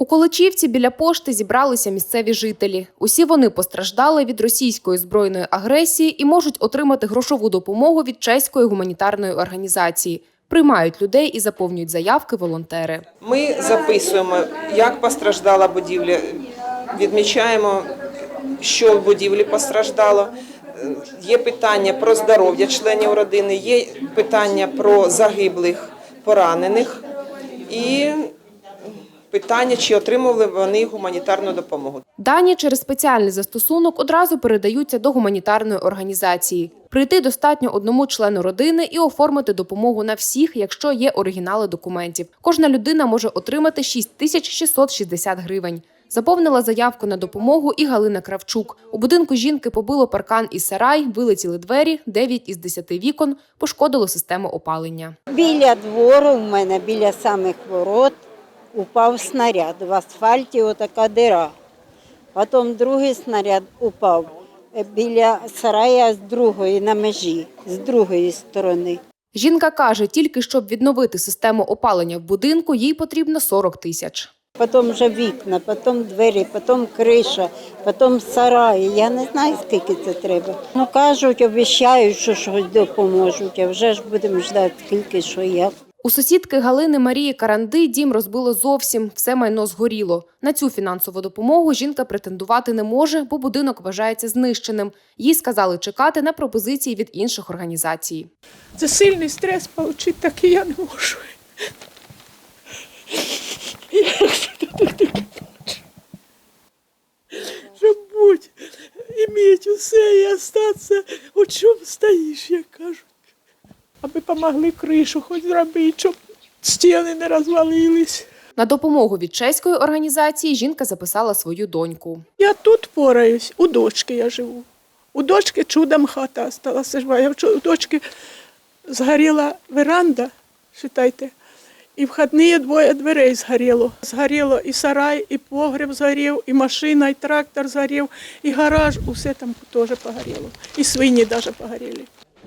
У Колочівці біля пошти зібралися місцеві жителі. Усі вони постраждали від російської збройної агресії і можуть отримати грошову допомогу від чеської гуманітарної організації. Приймають людей і заповнюють заявки волонтери. Ми записуємо, як постраждала будівля, відмічаємо, що в будівлі постраждало. Є питання про здоров'я членів родини, є питання про загиблих, поранених і питання, чи отримували вони гуманітарну допомогу. Дані через спеціальний застосунок одразу передаються до гуманітарної організації. Прийти достатньо одному члену родини і оформити допомогу на всіх, якщо є оригінали документів. Кожна людина може отримати 6660 гривень. Заповнила заявку на допомогу і Галина Кравчук. У будинку жінки побило паркан і сарай, вилетіли двері, 9 із 10 вікон, пошкодило систему опалення. Біля двору у мене, біля самих ворот, упав снаряд. В асфальті отака дира. Потім другий снаряд упав біля сарая з другої на межі, з другої сторони. Жінка каже, тільки щоб відновити систему опалення в будинку, їй потрібно 40 тисяч. Потім вже вікна, потім двері, потім криша, потім сараї. Я не знаю, скільки це треба. Ну кажуть, обіцяють, що щось допоможуть, а вже ж будемо ждати, скільки що як. У сусідки Галини Марії Каранди дім розбило зовсім, все майно згоріло. На цю фінансову допомогу жінка претендувати не може, бо будинок вважається знищеним. Їй сказали чекати на пропозиції від інших організацій. Це сильний стрес отримати, такий я не можу. Щоб будь, іметь усе і остатися, у чому стоїш, як кажуть. Аби допомогли кришу хоч зробити, щоб стіни не розвалились. На допомогу від чеської організації жінка записала свою доньку. Я тут пораюсь, у дочки я живу. У дочки чудом хата осталася жива. Я вчора- у дочки згоріла веранда, считайте, і входні двоє дверей згоріло. Згоріло і сарай, і погреб згорів, і машина, і трактор згорів, і гараж, усе там теж погоріло. І свині навіть погоріли.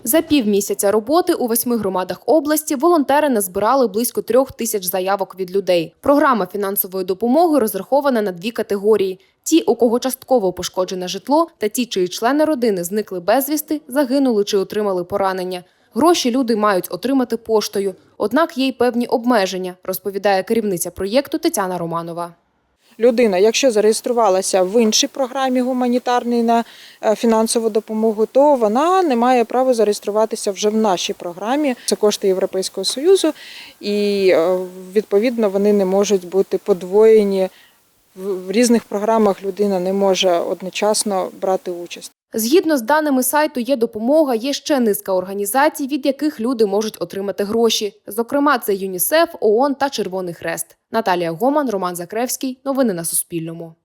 За півмісяця роботи у восьми громадах області волонтери назбирали близько трьох тисяч заявок від людей. Програма фінансової допомоги розрахована на дві категорії: ті, у кого частково пошкоджене житло, та ті, чиї члени родини зникли безвісти, загинули чи отримали поранення. Гроші люди мають отримати поштою, однак є й певні обмеження, розповідає керівниця проєкту Тетяна Романова. Людина, якщо зареєструвалася в іншій програмі гуманітарній на е, фінансову допомогу, то вона не має права зареєструватися вже в нашій програмі. Це кошти Європейського союзу, і е, відповідно вони не можуть бути подвоєні. В в різних програмах людина не може одночасно брати участь. Згідно з даними сайту, є допомога, є ще низка організацій, від яких люди можуть отримати гроші. Зокрема, це ЮНІСЕФ, ООН та Червоний Хрест. Наталія Гоман, Роман Закревський. Новини на Суспільному.